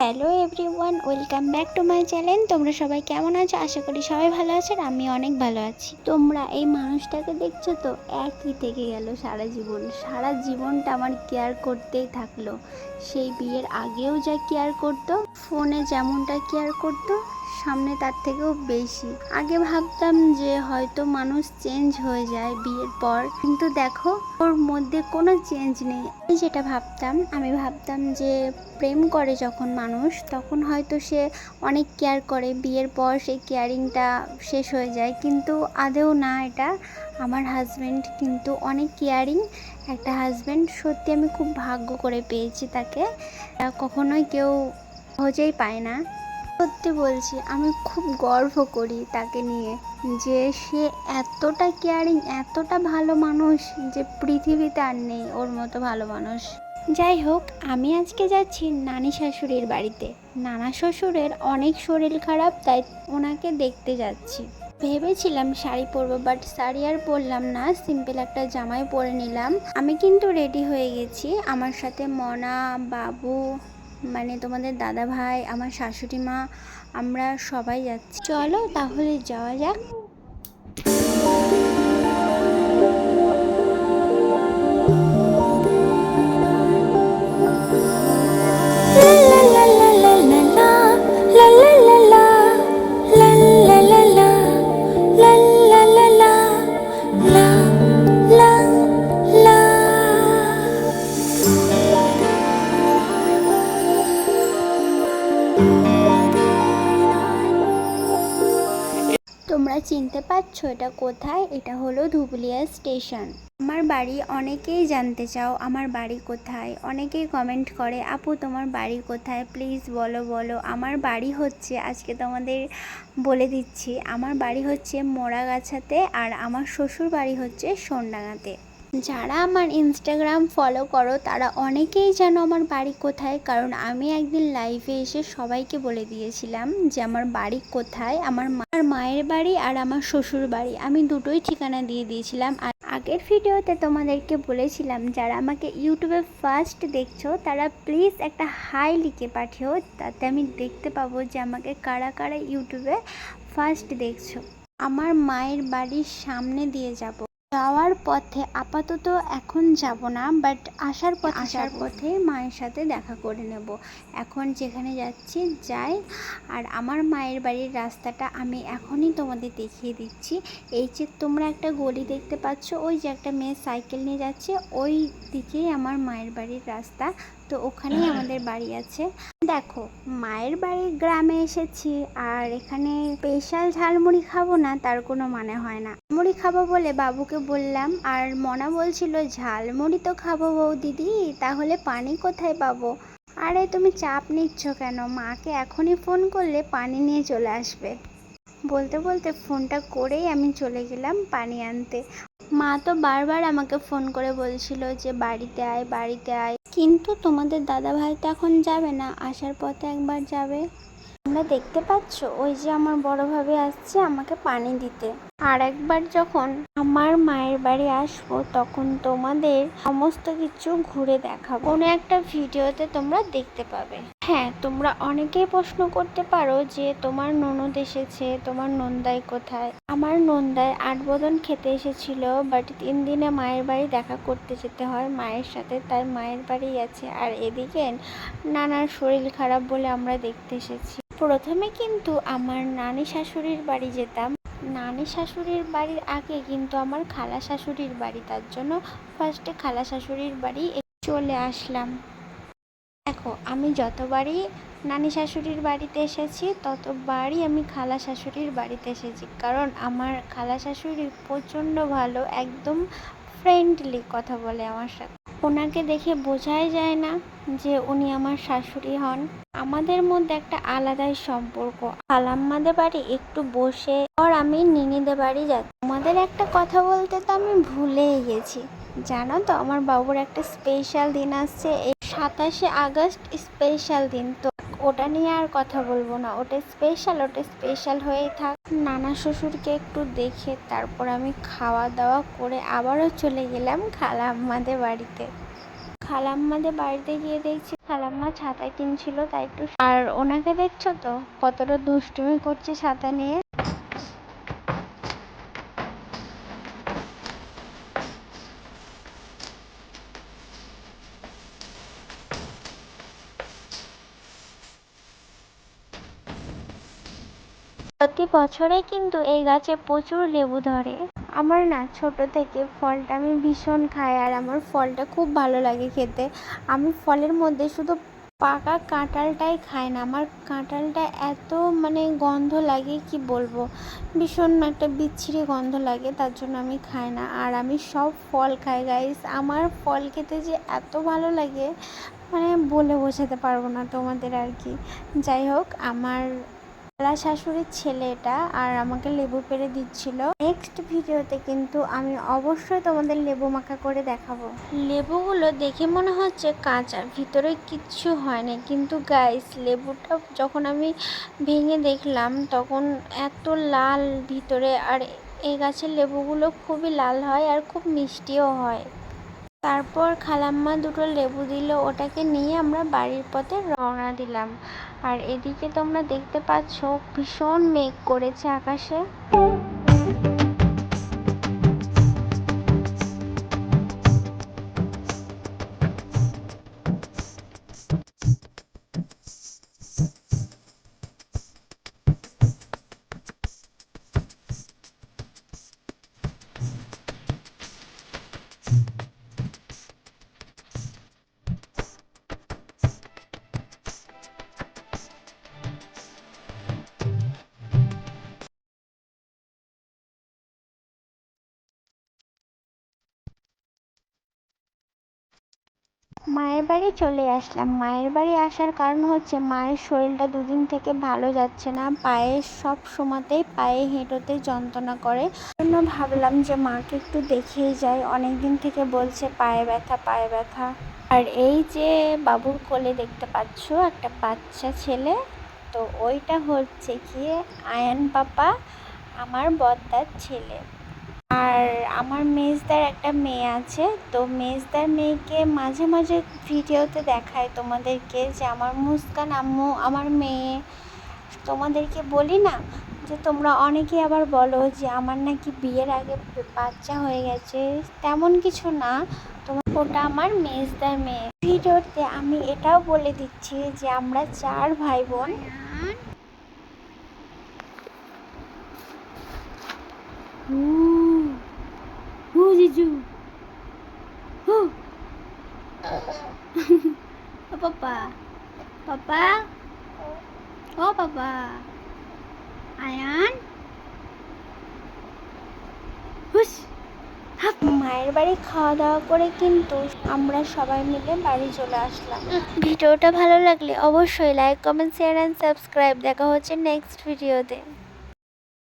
Hello everyone welcome back to my channel তোমরা সবাই কেমন আছো? আশা করি সবাই ভালো আছো আর আমি অনেক ভালো আছি। তোমরা এই মানুষটাকে দেখছ তো? একই থেকে গেল সারা জীবন। সারা জীবনটা আমার কেয়ার করতেই থাকল। সেই বিয়ের আগেও যা কেয়ার করতো, ফোনে যেমনটা কেয়ার করতো সামনে তার থেকেও বেশি। আগে ভাবতাম যে হয়তো মানুষ চেঞ্জ হয়ে যায় বিয়ের পর। কিন্তু দেখো, ওর মধ্যে কোনো চেঞ্জ নেই। আমি যেটা ভাবতাম, আমি ভাবতাম যে প্রেম করে যখন মানুষ, তখন হয়তো সে অনেক কেয়ার করে। বিয়ের পর সেই কেয়ারিংটা শেষ হয়ে যায়। কিন্তু আদেও না, এটা আমার হাজব্যান্ড কিন্তু অনেক কেয়ারিং একটা হাজব্যান্ড সত্যি আমি খুব ভাগ্য করে পেয়েছি তাকে। কখনোই কেউ সহজেই পায় না। সত্যি বলছি, আমি খুব গর্ব করি তাকে নিয়ে যে সে এতটা কেয়ারিং এতটা ভালো মানুষ যে পৃথিবীতে আর নেই ওর মতো ভালো মানুষ। যাই হোক, আমি আজকে যাচ্ছি নানি শাশুড়ির বাড়িতে। নানা শ্বশুরের অনেক শরীর খারাপ, তাই ওনাকে দেখতে যাচ্ছি। ভেবেছিলাম শাড়ি পরবো বাট শাড়ি আর পরলাম না সিম্পল একটা জামাই পরে নিলাম। আমি কিন্তু রেডি হয়ে গেছি। আমার সাথে মনা, বাবু মানে তোমাদের দাদা ভাই আমার শাশুড়ি মা আমরা সবাই যাচ্ছি। চলো তাহলে যাওয়া যাক। তোমরা চিনতে পারছ এটা কোথায়? এটা হলো ধুবলিয়া স্টেশন। আমার বাড়ি অনেকেই জানতে চাও আমার বাড়ি কোথায়? অনেকেই কমেন্ট করে, আপু, তোমার বাড়ি কোথায়? প্লিজ বলো বলো। আমার বাড়ি হচ্ছে, আজকে তোমাদের বলে দিচ্ছি, আমার বাড়ি হচ্ছে মোড়াগাছাতে আর আমার শ্বশুর বাড়ি হচ্ছে সোনডাঙ্গাতে। যারা আমার ইনস্টাগ্রাম ফলো করো, তারা অনেকেই জানো আমার বাড়ি কোথায়, কারণ আমি একদিন লাইভে এসে সবাইকে বলে দিয়েছিলাম যে আমার বাড়ি কোথায়, আমার মার মায়ের বাড়ি আর আমার শ্বশুর বাড়ি। আমি দুটোই ঠিকানা দিয়ে দিয়েছিলাম। আর আগের ভিডিওতে তোমাদেরকে বলেছিলাম, যারা আমাকে ইউটিউবে ফার্স্ট দেখছ, তারা প্লিজ একটা হাই লিখে পাঠিও, তাতে আমি দেখতে পাবো যে আমাকে কারা কারা ইউটিউবে ফার্স্ট দেখছ। আমার মায়ের বাড়ির সামনে দিয়ে যাব। যাওয়ার পথে আপাতত এখন যাব না বাট আসার পথে আসার পথে মায়ের সাথে দেখা করে নেব। এখন যেখানে যাচ্ছি যাই। আর আমার মায়ের বাড়ির রাস্তাটা আমি এখনই তোমাদের দেখিয়ে দিচ্ছি। এই যে তোমরা একটা গলি দেখতে পাচ্ছ ওই যে একটা মেয়ে সাইকেল নিয়ে যাচ্ছে ওই দিকেই আমার মায়ের বাড়ির রাস্তা। তো ওখানেই আমাদের বাড়ি আছে। দেখো, মায়ের বাড়ির গ্রামে এসেছি আর এখানে স্পেশাল ঝালমুড়ি খাব না, তার কোনো মানে হয় না। মুড়ি খাব বলে বাবুকে বললাম, আর মনা বলছিল, ঝালমুড়ি তো খাব বউ দিদি তাহলে পানি কোথায় পাবো? আরে, তুমি চাপ নিচ্ছ কেন? মাকে এখনই ফোন করলে পানি নিয়ে চলে আসবে। বলতে বলতে ফোনটা করেই আমি চলে গেলাম পানি আনতে। মা তো বারবার আমাকে ফোন করে বলছিল যে, বাড়িতে আয় বাড়িতে আয় কিন্তু তোমাদের দাদা ভাই তো এখন যাবে না, আসার পথে একবার যাবে। তোমরা দেখতে পাচ্ছ ওই যে আমার বড় ভাবে আসছে আমাকে পানি দিতে। আর একবার যখন আমার মায়ের বাড়ি আসব তখন তোমাদের সমস্ত কিছু ঘুরে দেখাবো। কোনো একটা ভিডিওতে তোমরা দেখতে পাবে। হ্যাঁ তোমরা অনেকেই প্রশ্ন করতে পারো যে তোমার ননদ এসেছে, তোমার নন্দাই কোথায়? আমার নন্দায় আট বদন খেতে এসেছিল বাট তিন দিনে মায়ের বাড়ি দেখা করতে যেতে হয়। মায়ের সাথে তাই মায়ের বাড়ি আছে। আর এদিকে নানার শরীর খারাপ বলে আমরা দেখতে এসেছি। প্রথমে কিন্তু আমার নানি শাশুড়ির বাড়ি যেতাম। নানি শাশুড়ির বাড়ির আগে কিন্তু আমার খালা শাশুড়ির বাড়ি। তার জন্য ফার্স্টে খালা শাশুড়ির বাড়ি চলে আসলাম। দেখো, আমি যতবারই নানি শাশুড়ির বাড়িতে এসেছি, ততবারই আমি খালা শাশুড়ির বাড়িতে এসেছি। কারণ আমার খালা শাশুড়ি প্রচণ্ড ভালো, একদম ফ্রেন্ডলি কথা বলে আমার সাথে। ওনাকে দেখে বোঝাই যায় না যে উনি আমার শাশুড়ি হন। আমাদের মধ্যে একটা আলাদাই সম্পর্ক। খালাম্মাদের বাড়ি একটু বসে, আর আমি নিনিদের বাড়ি যাচ্ছি। আমাদের একটা কথা বলতে তো আমি ভুলেই গেছি। জানো তো, আমার বাবুর একটা স্পেশাল দিন আসছে, এই সাতাশে আগস্ট স্পেশাল দিন। তো ওটা নিয়ে আর কথা বলব না, ওটা স্পেশাল ওটা স্পেশাল হয়েই থাক। নানা শ্বশুরকে একটু দেখে তারপর আমি খাওয়া দাওয়া করে আবারও চলে গেলাম খালা আম্মাদের বাড়িতে। খালাম্মাদের বাড়িতে গিয়ে দেখছি, খালাম্মা ছাতা কিনছিল, তাই একটু আর ওনাকে দেখছ তো, কতটা দুষ্টুমি করছে ছাতা নিয়ে? প্রতি বছরে কিন্তু এই গাছে প্রচুর লেবু ধরে। আমার না ছোট থেকে ফলটা আমি ভীষণ খাই আর আমার ফলটা খুব ভালো লাগে খেতে। আমি ফলের মধ্যে শুধু পাকা কাঁঠালটাই খাই না, আমার কাঁঠালটা এত মানে গন্ধ লাগে কি বলব? ভীষণ একটা বিচ্ছিরি গন্ধ লাগে, তার জন্য আমি খাই না। আর আমি সব ফল খাই গাইস আমার ফল খেতে যে এত ভালো লাগে মানে বলে বোঝাতে পারব না তোমাদের আর কি। যাই হোক, আমার খালা শাশুড়ির ছেলে এটা, আর আমাকে লেবু পেরে দিচ্ছিল। নেক্সট ভিডিওতে কিন্তু আমি অবশ্যই তোমাদের লেবু মাখা করে দেখাবো। লেবুগুলো দেখে মনে হচ্ছে কাঁচা, ভিতরে কিচ্ছু হয় না কিন্তু গাইস লেবুটা যখন আমি ভেঙে দেখলাম, তখন এত লাল ভিতরে, আর এই গাছের লেবুগুলো খুবই লাল হয় আর খুব মিষ্টিও হয়। তারপর খালাম্মা দুটো লেবু দিল, ওটাকে নিয়ে আমরা বাড়ির পথে রওনা দিলাম। আর এদিকে তোমরা দেখতে পাচ্ছ ভীষণ মেঘ করেছে আকাশে। মায়ের বাড়ি চলে আসলাম। মায়ের বাড়ি আসার কারণ হচ্ছে মায়ের শরীরটা দুদিন থেকে ভালো যাচ্ছে না। পায়ে সব সময়তেই পায়ে হেঁটোতে যন্ত্রণা করে। জন্য ভাবলাম যে মাকে একটু দেখিয়ে যাই। অনেক দিন থেকে বলছে পায়ে ব্যথা পায়ে ব্যথা। আর এই যে বাবুর কোলে দেখতে পাচ্ছ, একটা বাচ্চা ছেলে। তো ওইটা হচ্ছে কি, আয়ান পাপা আমার বদ্দার ছেলে। আর আমার মেজদার একটা মেয়ে আছে, তো মেজদার মেয়েকে মাঝে মাঝে ভিডিওতে দেখায় তোমাদেরকে যে আমার মুস্কান আম্মু, আমার মেয়ে। তোমাদেরকে বলি না যে তোমরা অনেকে আবার বলো যে আমার নাকি বিয়ের আগে বাচ্চা হয়ে গেছে, তেমন কিছু না। তোমার ওটা আমার মেজদার মেয়ে। ভিডিওতে আমি এটাও বলে দিচ্ছি যে আমরা চার ভাই বোন ও জিজু ও পাপা পাপা ও পাপা আয়ান? হুস মায়ের বাড়ি খাওয়া দাওয়া করে কিন্তু আমরা সবাই মিলে বাড়ি চলে আসলাম। ভিডিওটা ভালো লাগলে অবশ্যই like comment share and subscribe দেখা হচ্ছে নেক্সট ভিডিওতে